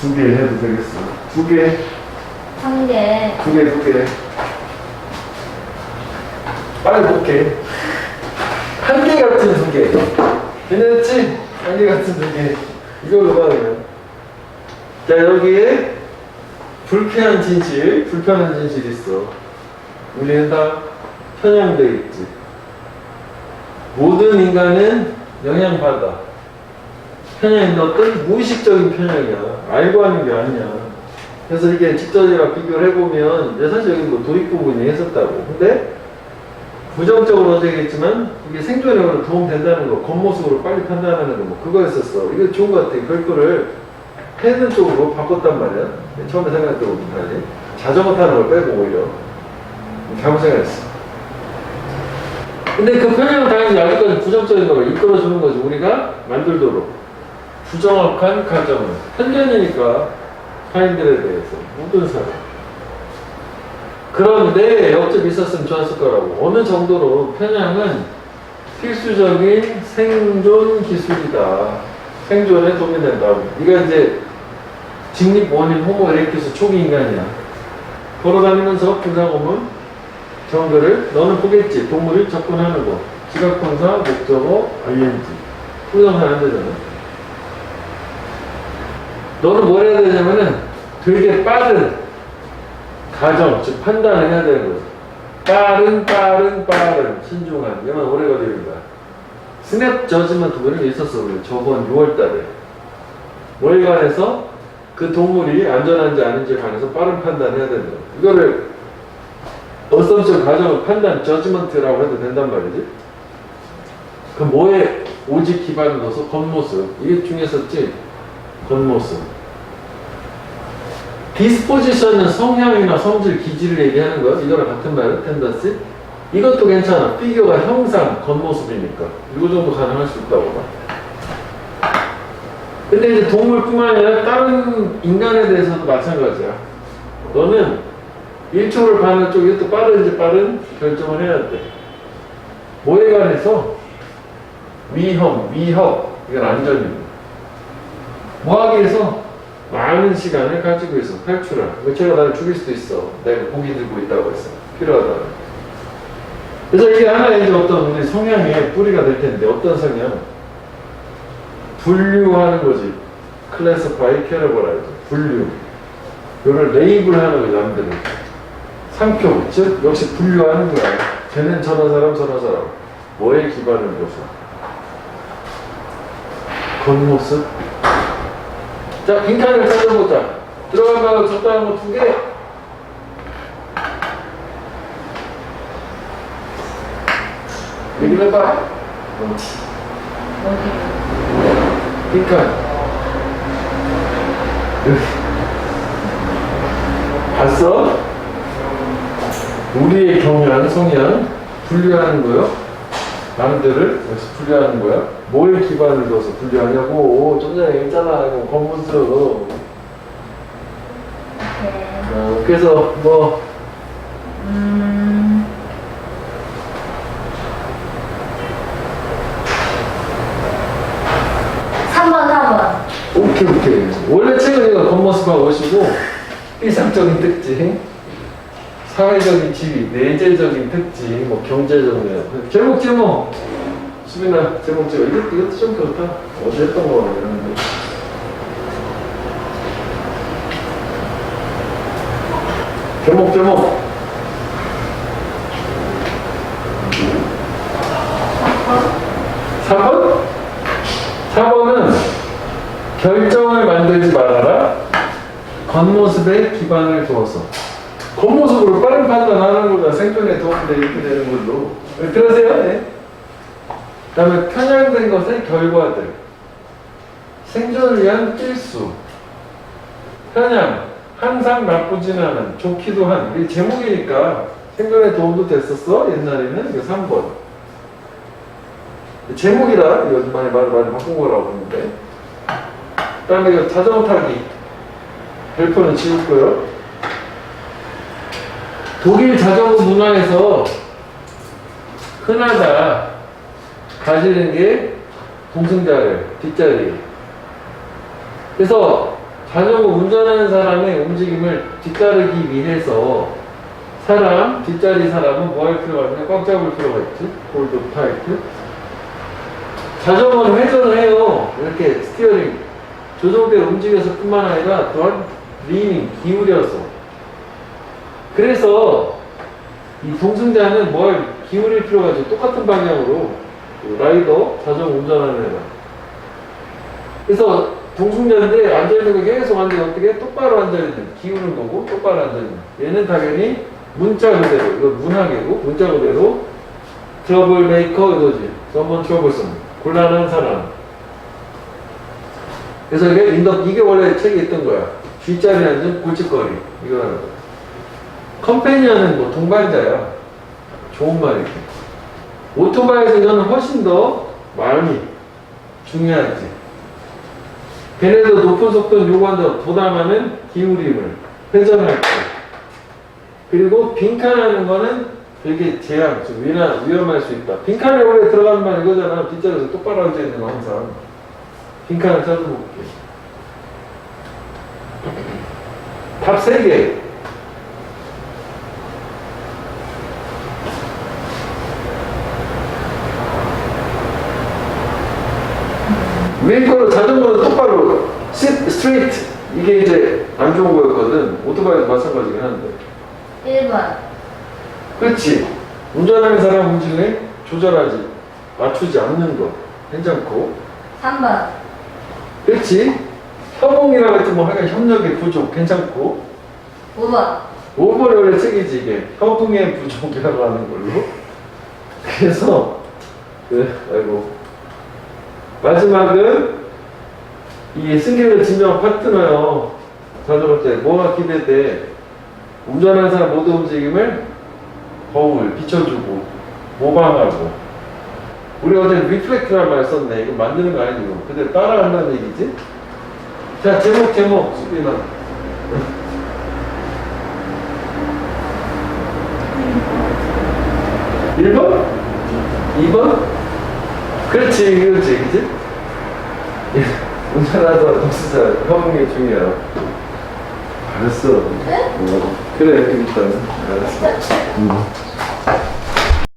두 개 해도 되겠어. 두 개, 한 개. 두 개, 두 개. 빨리 볼게. 한 개 같은 두 개. 괜찮지? 한 개 같은 두 개. 이걸로 봐, 그냥. 자, 여기에 불쾌한 진실, 불편한 진실이 있어. 우리는 다 편향돼 있지. 모든 인간은 영향받아. 편향인데 어떤 무의식적인 편향이야. 알고 하는 게 아니야. 그래서 이게 직전이랑 비교를 해보면 사실 여기 뭐 도입 부분이 했었다고. 근데 부정적으로 되겠지만 이게 생존에 오히려 도움 된다는 거, 겉모습으로 빨리 판단하는 거, 뭐 그거였었어. 이거 좋은 것 같아. 그걸 해는 쪽으로 바꿨단 말이야. 처음에 생각했던 것부터 자전거 타는 걸 빼고 오히려 잘못 생각했어. 근데 그 편향은 당연히 아직까지 부정적인 걸 이끌어주는 거지. 우리가 만들도록. 부정확한 가정을. 편견이니까 타인들에 대해서. 모든 사람. 그런데 역점 있었으면 좋았을 거라고. 어느 정도로 편향은 필수적인 생존 기술이다. 생존에 도움이 된다. 네가 이제 직립 원인 호모 에렉투스 초기 인간이야. 걸어다니면서 분사고문 정글을 너는 보겠지. 동물이 접근하는 거. 지각분사, 목적어, ing. 안 되잖아. 너는 뭘 해야 되냐면은 되게 빠른 가정, 즉 판단을 해야 되는 거지. 빠른, 빠른, 빠른, 신중한. 이만 오래 걸리는 거야. 스냅 그런 게 있었어. 우리 저번 6월 달에. 관해서 그 동물이 안전한지 아닌지에 관해서 빠른 판단을 해야 된다. 이거를 어썸션 가정을 판단, 저지먼트라고 해도 된단 말이지. 그 뭐에 오직 기반을 둬서 겉모습. 이게 중요했었지? 겉모습. 디스포지션은 성향이나 성질, 기질을 얘기하는 거야. 이거랑 같은 말은 텐던시. 이것도 괜찮아. 피규어가 형상, 겉모습이니까. 이거 정도 가능할 수 있다고 봐. 근데 이제 동물뿐만 아니라 다른 인간에 대해서도 마찬가지야. 너는 1초를 반을 쪽 이것도 빠른지 빠른 결정을 해야 돼. 뭐에 관해서? 위험, 위협, 이건 안전입니다. 모하기에서 많은 시간을 가지고 있어. 탈출할. 제가 나를 죽일 수도 있어. 내가 고기 들고 있다고 했어. 필요하다. 그래서 이게 하나의 이제 어떤 우리 성향의 뿌리가 될 텐데, 어떤 성향? 분류하는 거지. 클래스파이, 캐러버라이즈. 분류. 이걸 레이블하는 거지, 남들은. 상표, 즉, 역시 분류하는 거야. 쟤는 저런 사람, 저런 사람. 뭐에 기반을 둬서. 겉모습, 자, 빈칸을 찾아보자. 들어가면 적당한 거 두 개. 얘기 해봐. 빈칸. 봤어? 우리의 경향, 성향, 분류하는 거요. 남들을 역시 분류하는 거야. 뭐에 기반을 둬서 분류하냐고. 좀 전에 얘기했잖아. 이거 검문수. 네. 어, 그래서 뭐 음. 오케이 오케이 원래 책은 이거 겉모습하고 오시고 일상적인 특징 사회적인 지위 내재적인 특징 뭐 경제적인 제목 제목 수빈아 제목 제목 이것도 이것도 좀 그렇다 어제 했던 거 이러는데 제목 제목 4번? 4번은 결정을 만들지 말아라. 겉모습에 기반을 두어서. 겉모습으로 빠른 판단하는 거다. 생존에 도움이 이렇게 되는 걸로. 네, 들으세요? 네. 그 다음에 편향된 것의 결과들. 생존을 위한 필수. 편향. 항상 나쁘진 않은. 좋기도 한. 이게 제목이니까 생존에 도움도 됐었어. 옛날에는. 이거 3번. 제목이라 이거 많이 말 많이 바꾼 거라고 보는데 그 다음에 이거 자전거 타기 별표는 지웠고요 독일 자전거 문화에서 흔하다 가지는 게 동승자를 뒷자리 그래서 자전거 운전하는 사람의 움직임을 뒤따르기 위해서 사람, 뒷자리 사람은 뭐 할 필요가 있냐? 꽉 잡을 필요가 있지. 홀드 타이트. 자전거는 회전을 해요. 이렇게 스티어링. 조정대로 움직여서 뿐만 아니라 또한 리닝, 기울여서. 그래서 이 동승자는 뭘 기울일 필요가 없죠. 똑같은 방향으로 그 라이더, 자전거 운전하는 애가. 그래서 동승자인데 앉아있는 거 계속 앉아 어떻게 똑바로 앉아있는 기우는 거고 똑바로 앉아있는 얘는 당연히 문자 그대로 이거 문학이고 문자 그대로 트러블 메이커 이거지 someone troublesome 곤란한 사람. 그래서 이게 인더 이게 원래 책에 있던 거야. 뒷자리에 앉은 골칫거리. 이거라는 거 컴패니언은 뭐 동반자야 좋은 말이지 오토바이에서 이거는 훨씬 더 마음이 중요하지. 걔네도 높은 속도를 요구한다 도담하는 기울임을 회전할 때. 그리고 빈칸하는 거는 되게 제한, 좀 위나, 위험할 수 있다. 빈칸에 원래 들어가는 말 이거잖아. 뒷자리에서 똑바로 앉아있는 거 항상. 빈칸을 찾아볼게. 답 3개 거는 자전거는 똑바로 sit straight 이게 이제 안 좋은 거였거든. 오토바이도 마찬가지긴 한데. 1번. 그렇지. 운전하는 사람 움직임에 조절하지 맞추지 않는 거. 괜찮고. 3번. 그렇지? 협응이라고 했지 뭐 하여간 협력의 부족 괜찮고. 5번. 5번이 원래 책이지 이게. 협응의 부족이라고 하는 걸로. 그래서 그 아이고 마지막은 이 승객을 진정한 파트너요. 때 뭐가 기대돼? 운전하는 사람 모두 움직임을 거울 비춰주고 모방하고. 우리 어제 리플렉트란 말 썼네. 이거 만드는 거 아니고 그대로 따라간다는 얘기지? 자 제목 제목 수빈아. 1번? 2번? 그렇지, 그렇지, 그치? 운전하다 독수자 협응이 중요해. 알았어. 네? 어, 그래, 일단. 알았어. 음.